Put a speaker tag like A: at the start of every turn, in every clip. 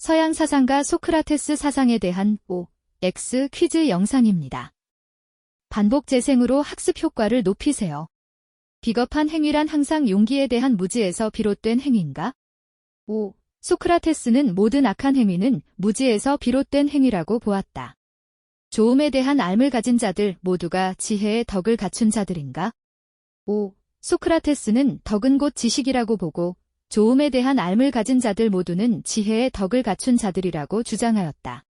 A: 서양 사상가 소크라테스 사상에 대한 O, X 퀴즈 영상입니다. 반복 재생으로 학습 효과를 높이세요. 비겁한 행위란 항상 용기에 대한 무지에서 비롯된 행위인가? O. 소크라테스는 모든 악한 행위는 무지에서 비롯된 행위라고 보았다. 조음에 대한 알을 가진 자들 모두가 지혜의 덕을 갖춘 자들인가? 5. 소크라테스는 덕은 곧 지식이라고 보고 조음에 대한 알을 가진 자들 모두는 지혜의 덕을 갖춘 자들이라고 주장하였다.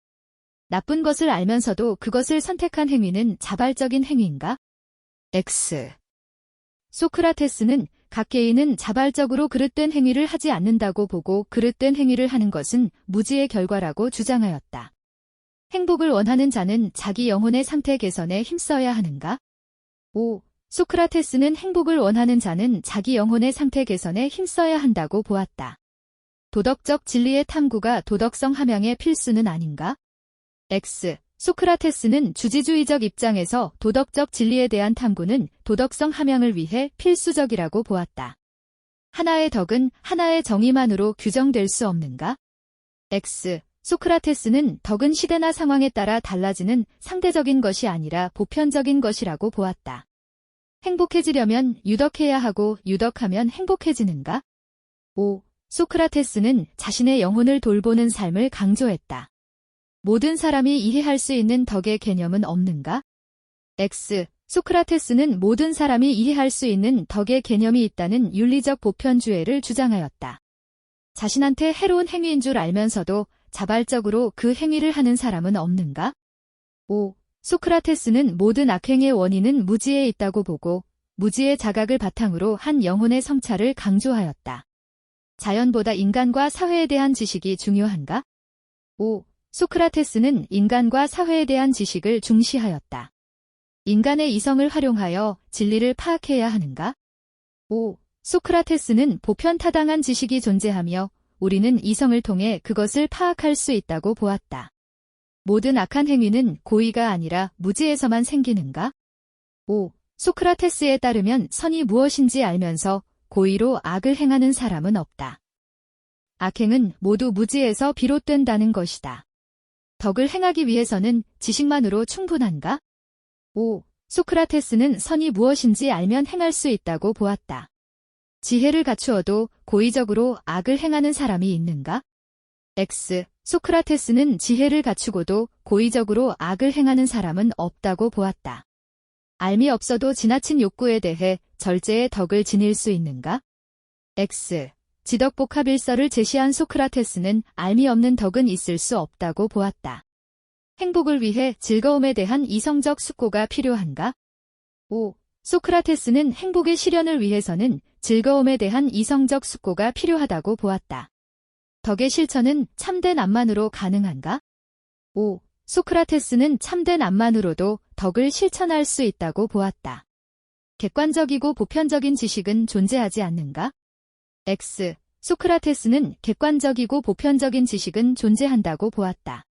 A: 나쁜 것을 알면서도 그것을 선택한 행위는 자발적인 행위인가? X. 소크라테스는 각 개인은 자발적으로 그릇된 행위를 하지 않는다고 보고 그릇된 행위를 하는 것은 무지의 결과라고 주장하였다. 행복을 원하는 자는 자기 영혼의 상태 개선에 힘써야 하는가? 5. 소크라테스는 행복을 원하는 자는 자기 영혼의 상태 개선에 힘써야 한다고 보았다. 도덕적 진리의 탐구가 도덕성 함양의 필수는 아닌가? X. 소크라테스는 주지주의적 입장에서 도덕적 진리에 대한 탐구는 도덕성 함양을 위해 필수적이라고 보았다. 하나의 덕은 하나의 정의만으로 규정될 수 없는가? X. 소크라테스는 덕은 시대나 상황에 따라 달라지는 상대적인 것이 아니라 보편적인 것이라고 보았다. 행복해지려면 유덕해야 하고 유덕하면 행복해지는가? 5. 소크라테스는 자신의 영혼을 돌보는 삶을 강조했다. 모든 사람이 이해할 수 있는 덕의 개념은 없는가? X. 소크라테스는 모든 사람이 이해할 수 있는 덕의 개념이 있다는 윤리적 보편주의를 주장하였다. 자신한테 해로운 행위인 줄 알면서도 자발적으로 그 행위를 하는 사람은 없는가? 5. 소크라테스는 모든 악행의 원인은 무지에 있다고 보고 무지의 자각을 바탕으로 한 영혼의 성찰을 강조하였다. 자연보다 인간과 사회에 대한 지식이 중요한가? 5. 소크라테스는 인간과 사회에 대한 지식을 중시하였다. 인간의 이성을 활용하여 진리를 파악해야 하는가? 5. 소크라테스는 보편타당한 지식이 존재하며 우리는 이성을 통해 그것을 파악할 수 있다고 보았다. 모든 악한 행위는 고의가 아니라 무지에서만 생기는가? 5. 소크라테스에 따르면 선이 무엇인지 알면서 고의로 악을 행하는 사람은 없다. 악행은 모두 무지에서 비롯된다는 것이다. 덕을 행하기 위해서는 지식만으로 충분한가? 5. 소크라테스는 선이 무엇인지 알면 행할 수 있다고 보았다. 지혜를 갖추어도 고의적으로 악을 행하는 사람이 있는가? X. 소크라테스는 지혜를 갖추고도 고의적으로 악을 행하는 사람은 없다고 보았다. 알미 없어도 지나친 욕구에 대해 절제의 덕을 지닐 수 있는가? X. 지덕복합 일서를 제시한 소크라테스는 알미 없는 덕은 있을 수 없다고 보았다. 행복을 위해 즐거움에 대한 이성적 숙고가 필요한가? 5. 소크라테스는 행복의 실현을 위해서는 즐거움에 대한 이성적 숙고가 필요하다고 보았다. 덕의 실천은 참된 암만으로 가능한가? 5. 소크라테스는 참된 암만으로도 덕을 실천할 수 있다고 보았다. 객관적이고 보편적인 지식은 존재하지 않는가? X. 소크라테스는 객관적이고 보편적인 지식은 존재한다고 보았다.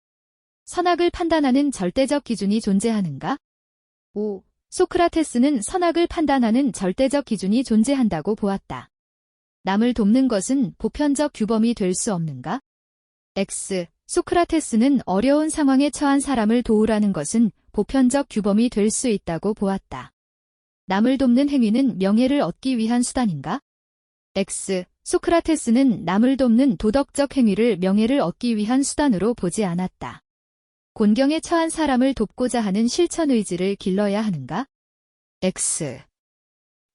A: 선악을 판단하는 절대적 기준이 존재하는가? 5. 소크라테스는 선악을 판단하는 절대적 기준이 존재한다고 보았다. 남을 돕는 것은 보편적 규범이 될 수 없는가? X. 소크라테스는 어려운 상황에 처한 사람을 도우라는 것은 보편적 규범이 될 수 있다고 보았다. 남을 돕는 행위는 명예를 얻기 위한 수단인가? X. 소크라테스는 남을 돕는 도덕적 행위를 명예를 얻기 위한 수단으로 보지 않았다. 곤경에 처한 사람을 돕고자 하는 실천 의지를 길러야 하는가? X.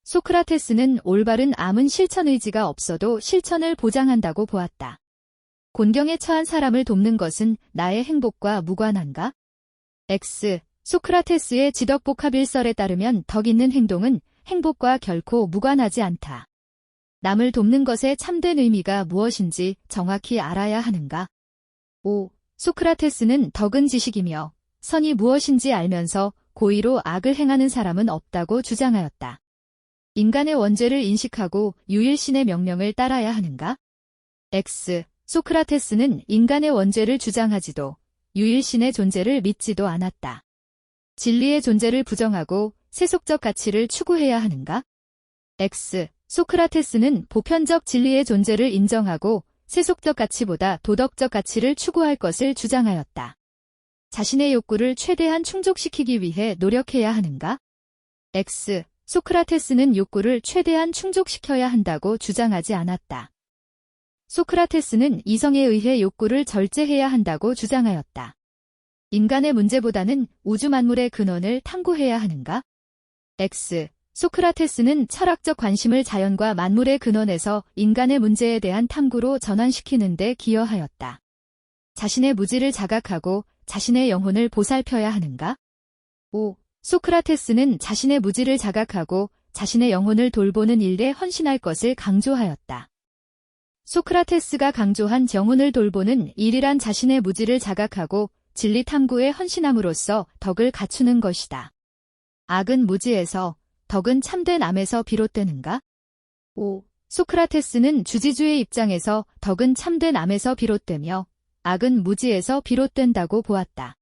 A: 소크라테스는 올바른 암은 실천 의지가 없어도 실천을 보장한다고 보았다. 곤경에 처한 사람을 돕는 것은 나의 행복과 무관한가? X. 소크라테스의 지덕복합 일설에 따르면 덕 있는 행동은 행복과 결코 무관하지 않다. 남을 돕는 것의 참된 의미가 무엇인지 정확히 알아야 하는가? 5. 소크라테스는 덕은 지식이며 선이 무엇인지 알면서 고의로 악을 행하는 사람은 없다고 주장하였다. 인간의 원죄를 인식하고 유일신의 명령을 따라야 하는가? X. 소크라테스는 인간의 원죄를 주장하지도 유일신의 존재를 믿지도 않았다. 진리의 존재를 부정하고 세속적 가치를 추구해야 하는가? X. 소크라테스는 보편적 진리의 존재를 인정하고 세속적 가치보다 도덕적 가치를 추구할 것을 주장하였다. 자신의 욕구를 최대한 충족시키기 위해 노력해야 하는가? X. 소크라테스는 욕구를 최대한 충족시켜야 한다고 주장하지 않았다. 소크라테스는 이성에 의해 욕구를 절제해야 한다고 주장하였다. 인간의 문제보다는 우주 만물의 근원을 탐구해야 하는가? X. 소크라테스는 철학적 관심을 자연과 만물의 근원에서 인간의 문제에 대한 탐구로 전환시키는 데 기여하였다. 자신의 무지를 자각하고 자신의 영혼을 보살펴야 하는가? 5. 소크라테스는 자신의 무지를 자각하고 자신의 영혼을 돌보는 일에 헌신할 것을 강조하였다. 소크라테스가 강조한 영혼을 돌보는 일이란 자신의 무지를 자각하고 진리 탐구에 헌신함으로써 덕을 갖추는 것이다. 악은 무지에서, 덕은 참된 암에서 비롯되는가? 5. 소크라테스는 주지주의 입장에서 덕은 참된 암에서 비롯되며 악은 무지에서 비롯된다고 보았다.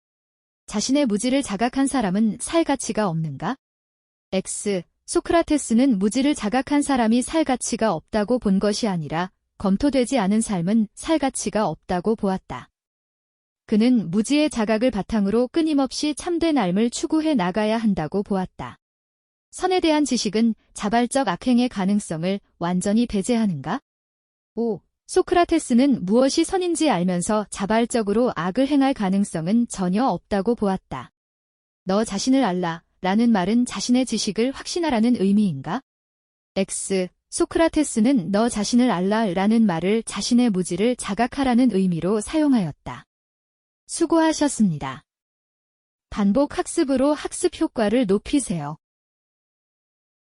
A: 자신의 무지를 자각한 사람은 살 가치가 없는가? X. 소크라테스는 무지를 자각한 사람이 살 가치가 없다고 본 것이 아니라 검토되지 않은 삶은 살 가치가 없다고 보았다. 그는 무지의 자각을 바탕으로 끊임없이 참된 삶을 추구해 나가야 한다고 보았다. 선에 대한 지식은 자발적 악행의 가능성을 완전히 배제하는가? 5. 소크라테스는 무엇이 선인지 알면서 자발적으로 악을 행할 가능성은 전혀 없다고 보았다. 너 자신을 알라 라는 말은 자신의 지식을 확신하라는 의미인가? X. 소크라테스는 너 자신을 알라 라는 말을 자신의 무지를 자각하라는 의미로 사용하였다. 수고하셨습니다. 반복 학습으로 학습 효과를 높이세요.